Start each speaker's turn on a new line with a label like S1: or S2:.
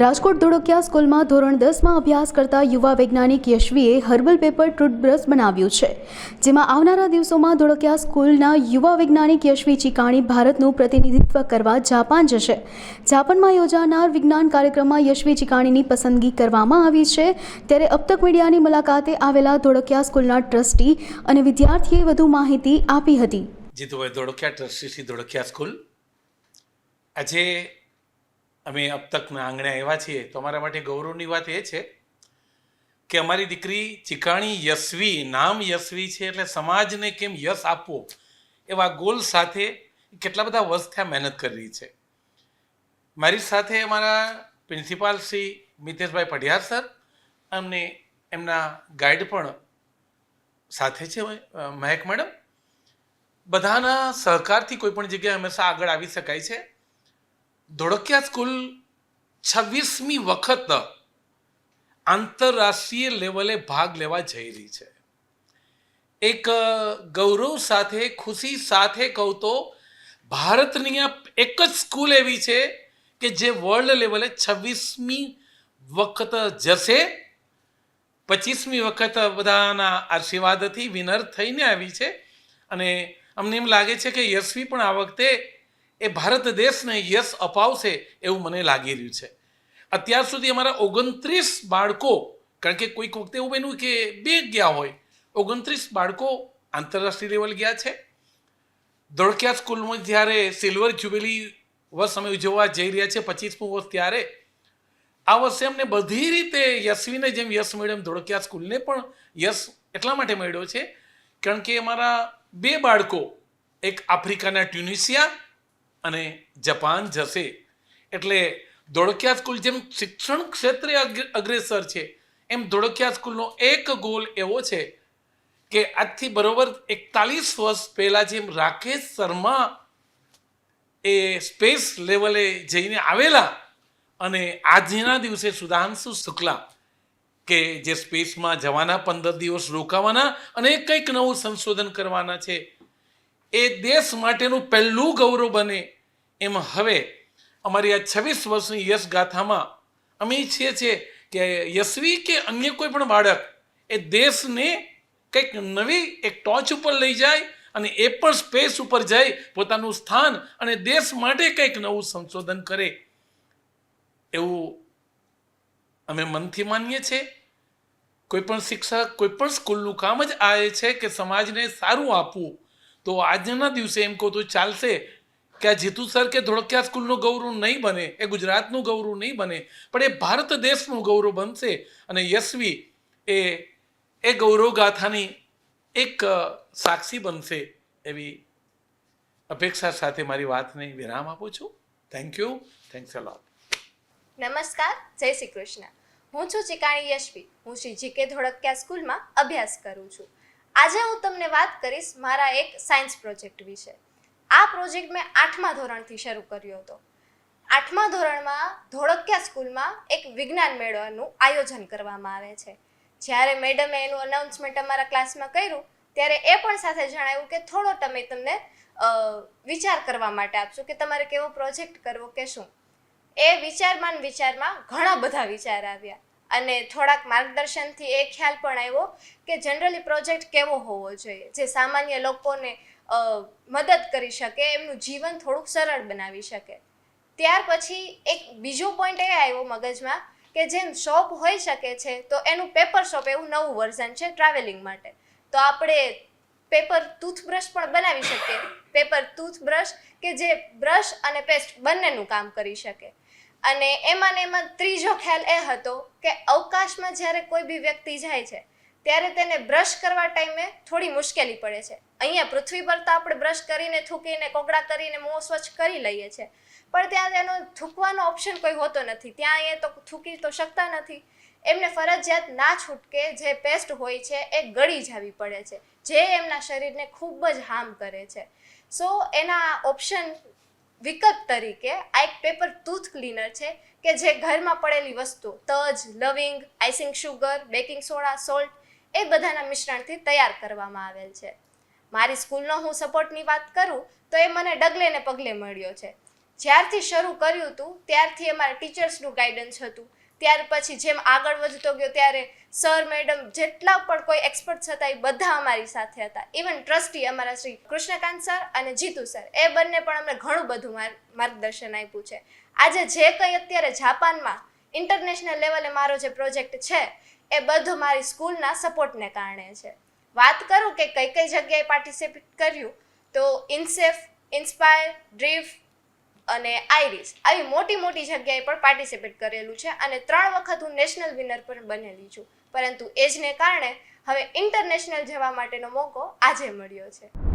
S1: રાજકોટ ધોળકિયા સ્કૂલમાં ધોરણ દસમાં અભ્યાસ કરતા યુવા વૈજ્ઞાનિક યશવીએ હર્બલ પેપર ટૂથબ્રશ બનાવ્યું છે, જેમાં આવનારા દિવસોમાં ધોળકિયા સ્કૂલના યુવા વૈજ્ઞાનિક યશવી ચિકાણી ભારતનું પ્રતિનિધિત્વ કરવા જાપાન જશે. જાપાનમાં યોજાનાર વિજ્ઞાન કાર્યક્રમમાં યશવી ચિકાણીની પસંદગી કરવામાં આવી છે. ત્યારે અબતક મીડિયાની મુલાકાતે આવેલા ધોળકિયા સ્કૂલના ટ્રસ્ટી અને વિદ્યાર્થીએ વધુ માહિતી આપી હતી.
S2: Jitubhai, Dholakiya trustee Dholakiya school. આજે અમે અબ તકના આંગણે આવ્યા છીએ. તો અમારા માટે ગૌરવની વાત એ છે કે અમારી દીકરી ચિકાણી યશવી, નામ યશવી છે એટલે સમાજને કેમ યશ આપવો? એવા ગોલ સાથે કેટલા બધા વર્ષ થયા મહેનત કરી છે. મારી સાથે અમારા પ્રિન્સિપાલ શ્રી મિતેશભાઈ પઢિયાર સર અને એમના ગાઈડ પણ સાથે છે મહેક મેડમ. બધાના સહકારથી કોઈ પણ જગ્યાએ હંમેશા આગળ આવી શકાય છે. ધોળકિયા સ્કૂલ છવ્વીસમી વખત આંતરરાષ્ટ્રીય લેવલે ભાગ લેવા જઈ રહી છે. એક ગૌરવ સાથે, ખુશી સાથે કહું તો, ભારતની આ એક જ સ્કૂલ એવી છે કે જે વર્લ્ડ લેવલે છવ્વીસમી વખત જશે. પચીસમી વખત બધાના આશીર્વાદથી વિનર થઈને આવી છે. અને અમને એમ લાગે છે કે યશવી પણ આ વખતે એ ભારત દેશને યશ અપાવશે એવું મને લાગી રહ્યું છે. અત્યાર સુધી અમારા ઓગણત્રીસ બાળકો, કારણ કે કોઈક વખતે એવું બન્યું કે બે ગયા હોય, ઓગણત્રીસ બાળકો આંતરરાષ્ટ્રીય લેવલ ગયા છે. ધોળકિયા સ્કૂલમાં જ્યારે સિલ્વર જ્યુબિલી વર્ષ અમે ઉજવવા જઈ રહ્યા છે પચીસમું વર્ષ ત્યારે, આ વર્ષે અમને બધી રીતે યશવીને જેમ યશ મળ્યો એમ ધોળકિયા સ્કૂલને પણ યશ એટલા માટે મળ્યો છે. કારણ કે અમારા બે બાળકો, એક આફ્રિકાના ટ્યુનિશિયા અને જપાન જશે. એટલે ધોળકિયા સ્કૂલ જેમ શિક્ષણ ક્ષેત્રે અગ્રેસર છે, એમ ધોળકિયા સ્કૂલનો એક ગોલ એવો છે કે આજથી બરોબર એકતાલીસ વર્ષ પહેલાં જેમ રાકેશ શર્મા એ સ્પેસ લેવલે જઈને આવેલા અને આજના દિવસે સુધાંશુ શુક્લા કે જે સ્પેસમાં જવાના પંદર દિવસ રોકાવાના અને કંઈક નવું સંશોધન કરવાના છે એ દેશ માટેનું પહેલું ગૌરવ બને. એમ હવે અમારી આ છવ્વીસ વર્ષની યશ ગાથામાં અમે ઈચ્છીએ છીએ કે યશવી કે અન્ય કોઈ પણ બાળક એ દેશને કંઈક નવી એક ટોચ ઉપર લઈ જાય અને એ પણ સ્પેસ ઉપર જઈ પોતાનું સ્થાન અને દેશ માટે કંઈક નવું સંશોધન કરે. એવું અમે મનથી માનીએ છીએ. કોઈ પણ શિક્ષક, કોઈ પણ સ્કૂલનું કામ જ આ છે કે સમાજને સારું આપવું. તો આજના દિવસે એમ કહું તો ચાલશે કે આ જીતુ સર કે ધોળકિયા સ્કૂલનું ગૌરવ નહીં બને, એ ગુજરાતનું ગૌરવ નહીં બને, પણ એ ભારત દેશનું ગૌરવ બનશે. અને યશવી એ એ ગૌરવ ગાથાની એક સાક્ષી બનશે એવી અપેક્ષા સાથે મારી વાતને વિરામ આપું છું. થેન્ક યુ થેન્ક્સ અ
S3: નમસ્કાર. જય શ્રી કૃષ્ણ. હું છું ચિકાણી યશવી. હું શ્રી જીકે ધોળકિયા સ્કૂલમાં અભ્યાસ કરું છું. આજે હું તમને વાત કરીશ મારા એક સાયન્સ પ્રોજેક્ટ વિશે. આ પ્રોજેક્ટ મેં આઠમા ધોરણથી શરૂ કર્યો હતો. આઠમા ધોરણમાં ધોળકિયા સ્કૂલમાં એક વિજ્ઞાન મેળાનું આયોજન કરવામાં આવે છે. જ્યારે મેડમે એનું અનાઉન્સમેન્ટ અમારા ક્લાસમાં કર્યું, ત્યારે એ પણ સાથે જણાવ્યું કે થોડો તમે તમને વિચાર કરવા માટે આપશું કે તમારે કેવો પ્રોજેક્ટ કરવો કે શું. એ વિચારમાં વિચારમાં ઘણા બધા વિચાર આવ્યા. અને થોડાક માર્ગદર્શનથી એ ખ્યાલ પણ આવ્યો કે જનરલી પ્રોજેક્ટ કેવો હોવો જોઈએ, જે સામાન્ય લોકોને મદદ કરી શકે, એમનું જીવન થોડુંક સરળ બનાવી શકે. ત્યાર પછી એક બીજો પોઈન્ટ એ આવ્યો મગજમાં કે જેમ શોપ હોઈ શકે છે, તો એનું પેપર શોપ એવું નવું વર્ઝન છે ટ્રાવેલિંગ માટે. તો આપણે પેપર ટૂથબ્રશ પણ બનાવી શકીએ. પેપર ટૂથબ્રશ કે જે બ્રશ અને પેસ્ટ બંનેનું કામ કરી શકે. અને એમાં ને એમાં ત્રીજો ખ્યાલ એ હતો કે અવકાશમાં જ્યારે કોઈ બી વ્યક્તિ જાય છે, ત્યારે તેને બ્રશ કરવા ટાઈમે થોડી મુશ્કેલી પડે છે. અહીંયા પૃથ્વી પર તો આપણે બ્રશ કરીને થૂકીને, કોગળા કરીને, મોં સ્વચ્છ કરી લઈએ છીએ પણ ત્યાં તેનો થૂકવાનો ઓપ્શન કોઈ હોતો નથી. ત્યાં એ તો થૂકી તો શકતા નથી. એમને ફરજિયાત ના છૂટકે જે પેસ્ટ હોય છે એ ગળી જવી પડે છે, જે એમના શરીરને ખૂબ જ હાર્મ કરે છે. સો એના ઓપ્શન વિકલ્પ તરીકે આ એક પેપર ટૂથ ક્લીનર છે કે જે ઘરમાં પડેલી વસ્તુ, તજ, લવિંગ icing sugar baking soda salt એ બધાના મિશ્રણથી તૈયાર કરવામાં આવેલ છે. મારી સ્કૂલનો હું સપોર્ટની વાત કરું તો એ મને ડગલે ને પગલે મળ્યો છે. જ્યારથી શરૂ કર્યું હતું ત્યારથી અમારા ટીચર્સનું ગાઈડન્સ હતું. ત્યાર પછી જેમ આગળ વધતો ગયો ત્યારે સર, મેડમ જેટલા પણ કોઈ એક્સપર્ટ હતા એ બધા અમારી સાથે હતા. ઇવન ટ્રસ્ટી અમારા શ્રી કૃષ્ણકાંત સર અને જીતુ સર, એ બંને પણ અમને ઘણું બધું માર- માર્ગદર્શન આપ્યું છે. આજે જે કંઈ અત્યારે જાપાનમાં ઇન્ટરનેશનલ લેવલે મારો જે પ્રોજેક્ટ છે, એ બધો મારી સ્કૂલના સપોર્ટને કારણે છે. વાત કરું કે કઈ કઈ જગ્યાએ પાર્ટિસિપેટ કર્યું? તો ઇન્સેફ ઇન્સ્પાયર ડ્રીફ અને આઈરિસ આવી મોટી મોટી જગ્યાએ પણ પાર્ટિસિપેટ કરેલું છે અને ત્રણ વખત હું નેશનલ વિનર પણ બનેલી છું. પરંતુ એજને કારણે હવે ઇન્ટરનેશનલ જવા માટેનો મોકો આજે મળ્યો છે.